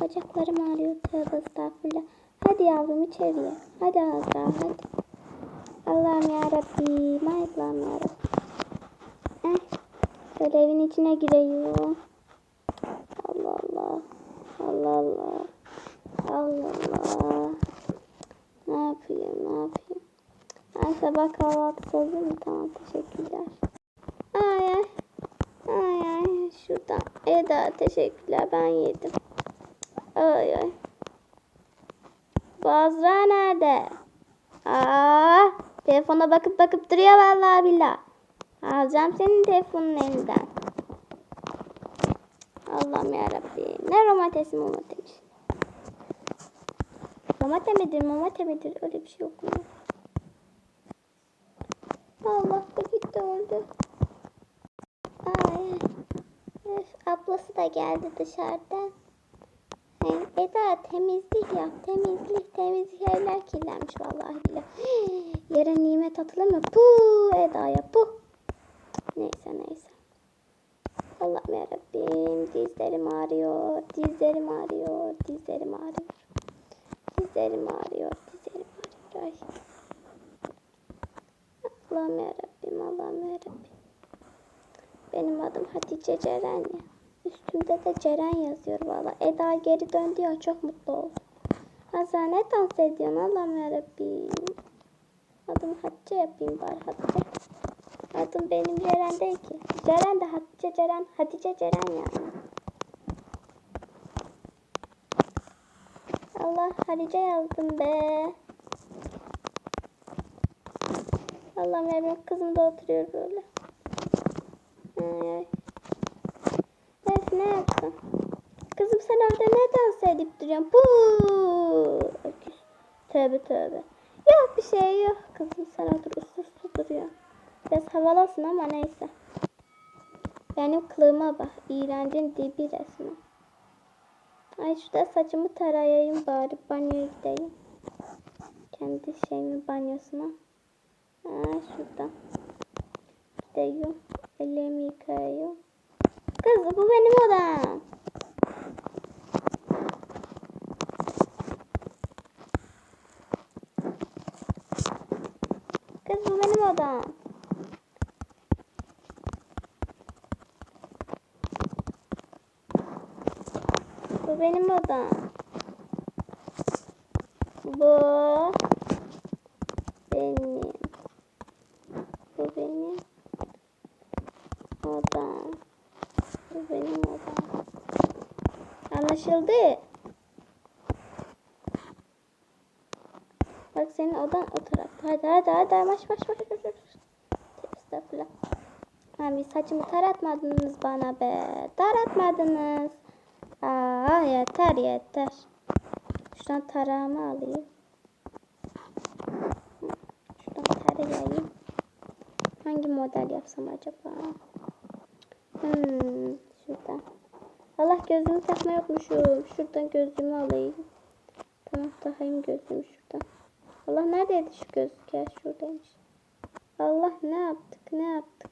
bacaklarım ağrıyor. Tövbe estağfurullah. Hadi yavrum içeriye. Hadi Azra hadi. Allah'ım yarabbim. Ay Allah'ım yarabbim. Eh. Şöyle evin içine gireyim. Allah Allah. Allah Allah. Allah Allah. Ne yapayım ne yapayım. Ay sabah kahvaltısı olur mu? Tamam teşekkürler. Ay ay. Ay ay. Şuradan. Eda teşekkürler ben yedim. Ay ay. Bu Azra nerede? Aa, telefona bakıp bakıp duruyor vallahi billah. Alacağım senin telefonun elinden. Allah'ım yarabbim. Ne romatesi momatesi. Romate midir momate midir öyle bir şey yok mu? Allah da gitti öldü. Ay. Öf, ablası da geldi dışarıdan. Eda temizlik yap. Temizlik temizlik evler kirlenmiş vallahi billahi. Yere nimet atılır Puh Eda'ya puh. Neyse neyse. Allah'ım yarabbim dizlerim ağrıyor. Dizlerim ağrıyor. Dizlerim ağrıyor. Dizlerim ağrıyor. Dizlerim ağrıyor. Ay. Allah'ım yarabbim. Allah'ım yarabbim. Benim adım Hatice Ceren ya. Üstümde de Ceren yazıyor valla. Eda geri döndü ya çok mutlu oldum. Azra ne dans ediyorsun Allah'ım yarabbim. Adım Hatice yapayım bari Hatice. Adım benim Ceren değil ki. Ceren de Hatice Ceren. Hatice Ceren yani. Allah Hatice yazdım be. Allah'ım yarabbim kızım da oturuyor böyle. Ay ay. Yaptın? Kızım sen orada ne dans edip duruyorsun? Puuu. Öküz. Tövbe tövbe. Yok bir şey yok. Kızım sen otur uslu uslu duruyor. Biraz havalasın ama neyse. Benim kılığıma bak. İğrencin dibi resmen. Ay şurada saçımı tarayayım bari. Banyoya gideyim. Kendi şeyimin banyosuna. Ha şuradan. Gideyim. Ellerimi yıkayayım. Kız bu benim odam. Kız bu benim odam. Bu benim odam. Bu benim. Bu benim odam. Bu benim odam. Anlaşıldı. Bak senin odan o tarafta. Hadi hadi hadi maş maş. maş. Estağfurullah. Abi saçımı taratmadınız bana be. Taratmadınız. Aa yeter yeter. Şuradan tarağımı alayım. Şuradan tarayayım. Hangi model yapsam acaba? Hmm, şuradan. Allah gözümü takma yokmuşum. Şuradan gözlüğümü alayım. Tamam takayım gözlüğümü şuradan. Allah neredeydi şu gözlük ya? Şuradaymış. Allah ne yaptık ne yaptık?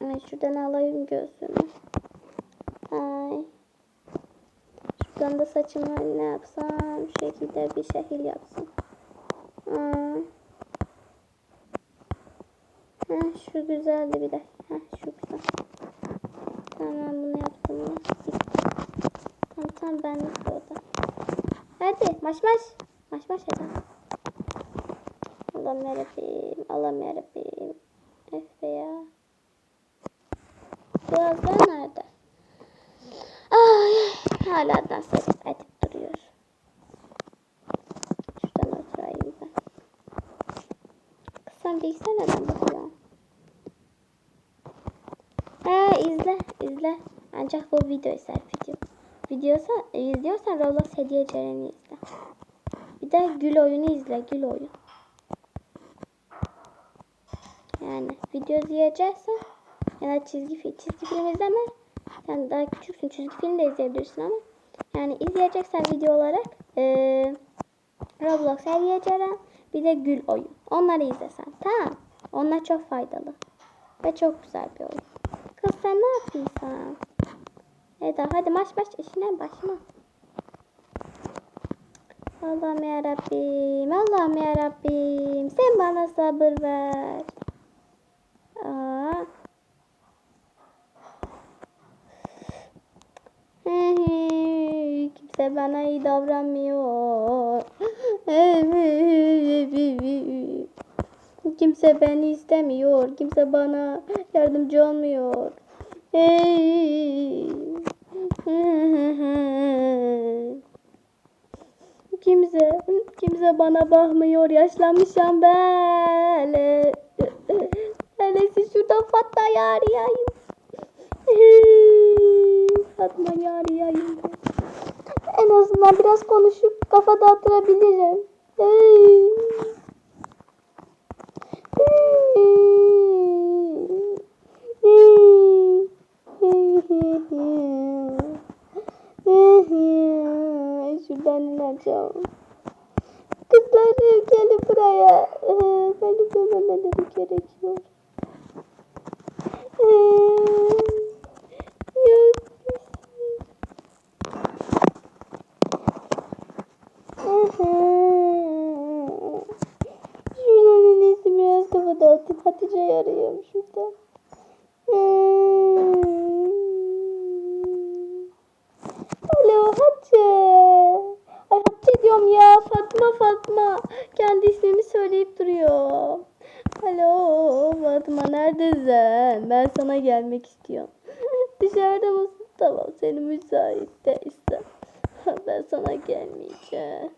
Ay şuradan alayım gözlüğümü. Ay. Şuradan da saçımı ne yapsam? Şu şekilde bir şekil yapsam. Ay. Heh, şu güzeldi bir de. Heh. Tamam bunu yaptım. ya. Tamam tamam ben orada. Hadi maş maş. Maş maş hadi. Allah'ım yarabbim. Allah'ım yarabbim. Efe ya. Bu Azra nerede? Ay, hala dans edip, edip duruyor. Şuradan oturayım ben. Kız sen bilgisayar neden bakıyorsun? He izle. Ancak bu video ister video. Videosa, izliyorsan Roblox hediye Ceren'i izle. Bir de Gül oyunu izle. Gül oyun. Yani video izleyeceksen ya da çizgi, çizgi film izleme. Sen daha küçüksün. Çizgi film de izleyebilirsin ama. Yani izleyeceksen video olarak eee Roblox hediye Ceren bir de Gül oyun. Onları izlesen. Tamam. Onlar çok faydalı. Ve çok güzel bir oyun. Kız sen ne yapıyorsun? Eda hadi maç maç işine başla. Allah'ım yarabbim, Allah'ım yarabbim. Sen bana sabır ver. Aa. Kimse bana iyi davranmıyor. Kimse beni istemiyor. Kimse bana yardımcı olmuyor. Kimse, kimse bana bakmıyor. Yaşlanmışım ben. Öyleyse şuradan Fatma'yı arayayım. Fatma'yı arayayım. En azından biraz konuşup kafa dağıtırabilirim. Şuradan ineceğim. Kızlar gelin buraya. Beni görmemeleri gerekiyor. Yok. Şuradan en iyisi biraz kafa dağıtayım. Hatice'yi arayayım şurada. Alo Hatice. Ay Hatice diyorum ya Fatma Fatma. Kendi ismimi söyleyip duruyor. Alo Fatma neredesin? Ben sana gelmek istiyorum. Dışarıda mısın? Tamam seni müsait değilse. Ben sana gelmeyeceğim.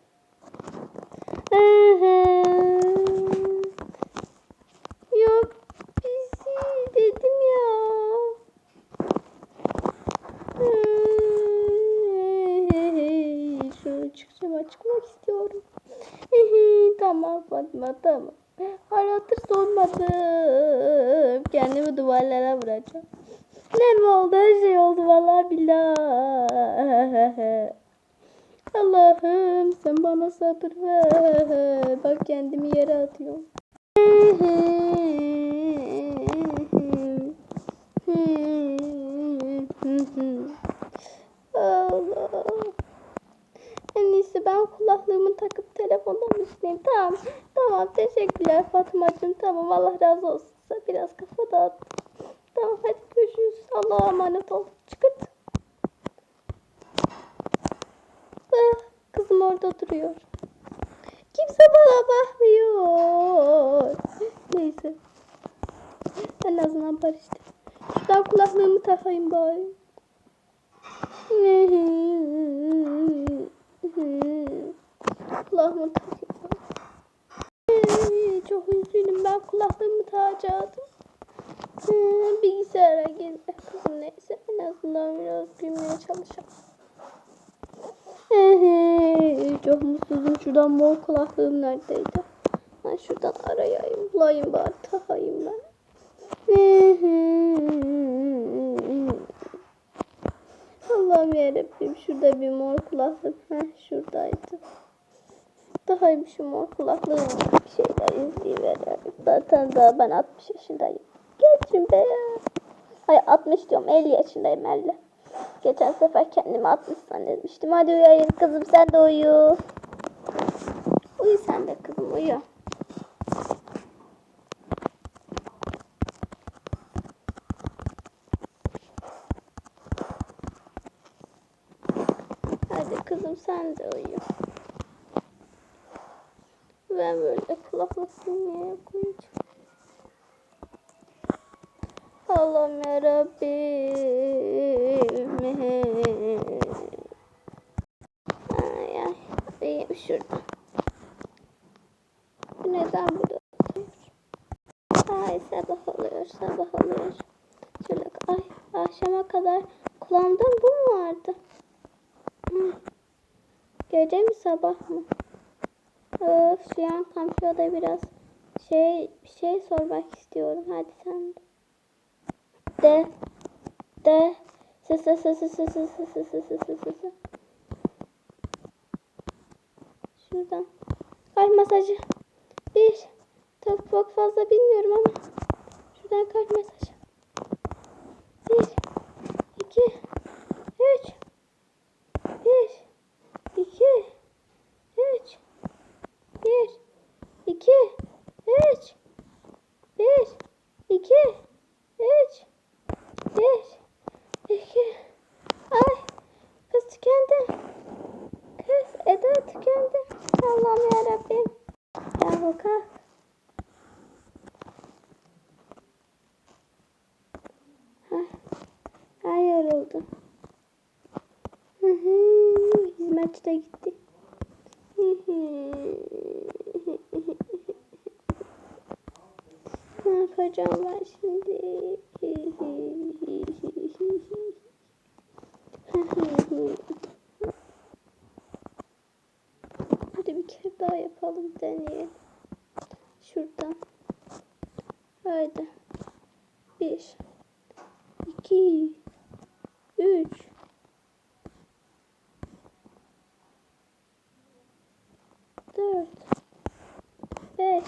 Yok bizi dedim ya. Şöyle çıkacağım çıkmak istiyorum. Tamam Fatma tamam. Aratır sormadım. Kendimi duvarlara vuracağım. Ne mi oldu? Her şey oldu vallahi billahi. Allah'ım sen bana sabır ver. Bak kendimi yere atıyorum. Allah. En iyisi ben kulaklığımı takıp telefondan düşüneyim. Tamam. Tamam. Teşekkürler Fatmacığım. Razı olsun. Biraz kafa dağıt. Tamam. Hadi görüşürüz. Allah'a emanet ol. Çıkırt. Ah, kızım orada duruyor. Kimse bana bakmıyor. Neyse. En azından barıştı. Şuradan kulaklığımı takayım bari. Kulağımı takayım. Çok üzgünüm ben kulaklığımı takacaktım. Bilgisayara girdi. Kızım neyse en azından biraz gülmeye çalışalım. Çok mutsuzum. Şuradan mor kulaklığım neredeydi? Ben şuradan arayayım. Bulayım bari. Takayım ben. Allah'ım yarabbim. Şurada bir mor kulaklık. Heh, şuradaydı. Daha şu mor kulaklığım bir şeyler izleyiverelim. Zaten daha ben 60 yaşındayım. Geçin be ya. Hayır 60 diyorum 50 yaşındayım 50. Geçen sefer kendimi 60 zannetmiştim. Hadi uyuyayım kızım sen de uyu. Uyu sen de kızım uyu. Hadi kızım sen de uyu. Ben böyle kulaklık dinleye koyacağım. Allah'ım yarabbim. Ay ay. İyiyim şurada. Neden burada? Ay sabah oluyor sabah oluyor. Şöyle ay akşama kadar kulağımda bu mu vardı? Hı. Gece mi sabah mı? Öf şu an komşuya biraz şey bir şey sormak istiyorum. Hadi sen de. De. De. Sı sı sı sı sı sı sı sı sı sı sı sı sı. Şuradan. Kalp masajı. Bir. Çok çok fazla bilmiyorum ama. Şuradan kalp masajı. Altı geldi. Allah'ım yarabbim. Gel bakalım. Ay yoruldum. Hı hı, hizmetçi de gitti. Hı hı. ne yapacağım ben? Deneyelim. Şuradan. Haydi. Bir. iki, Üç. Dört. Beş.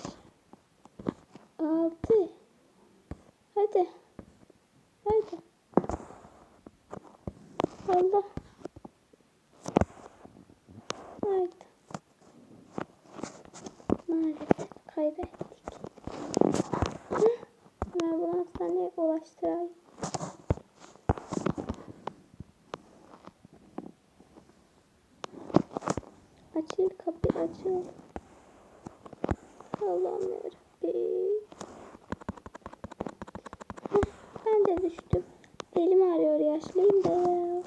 Altı. Hadi. Hadi. Allah. Haydi. Maalesef kaybettik. Heh, Ben bunu hastaneye ulaştırayım. Açıl kapı açıl. Allah'ım yarabbim. Ben de düştüm. Elim ağrıyor yaşlıyım da ya.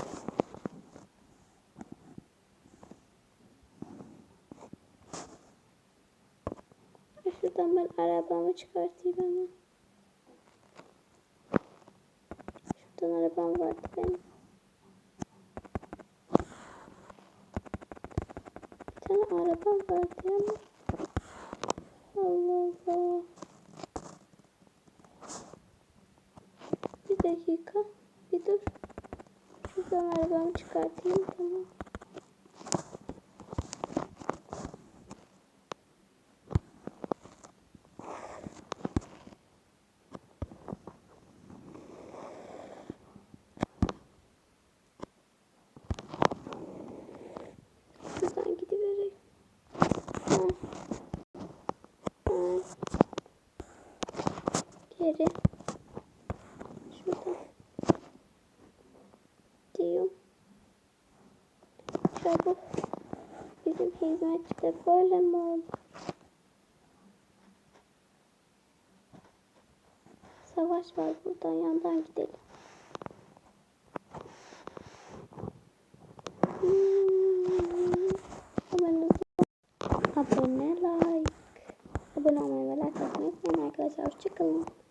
Şuradan ben arabamı çıkartayım hemen. Şuradan arabam vardı benim. Arabam vardı ama. Allah Allah. Bir dakika. Bir dur. Şuradan arabamı çıkartayım tamam. Şuradan gidivereyim. Geri. Şuradan. Diyorum. Çabuk. Bizim hizmetçi de böyle mi oldu? Savaş var buradan yandan gidelim. Arkadaşlar.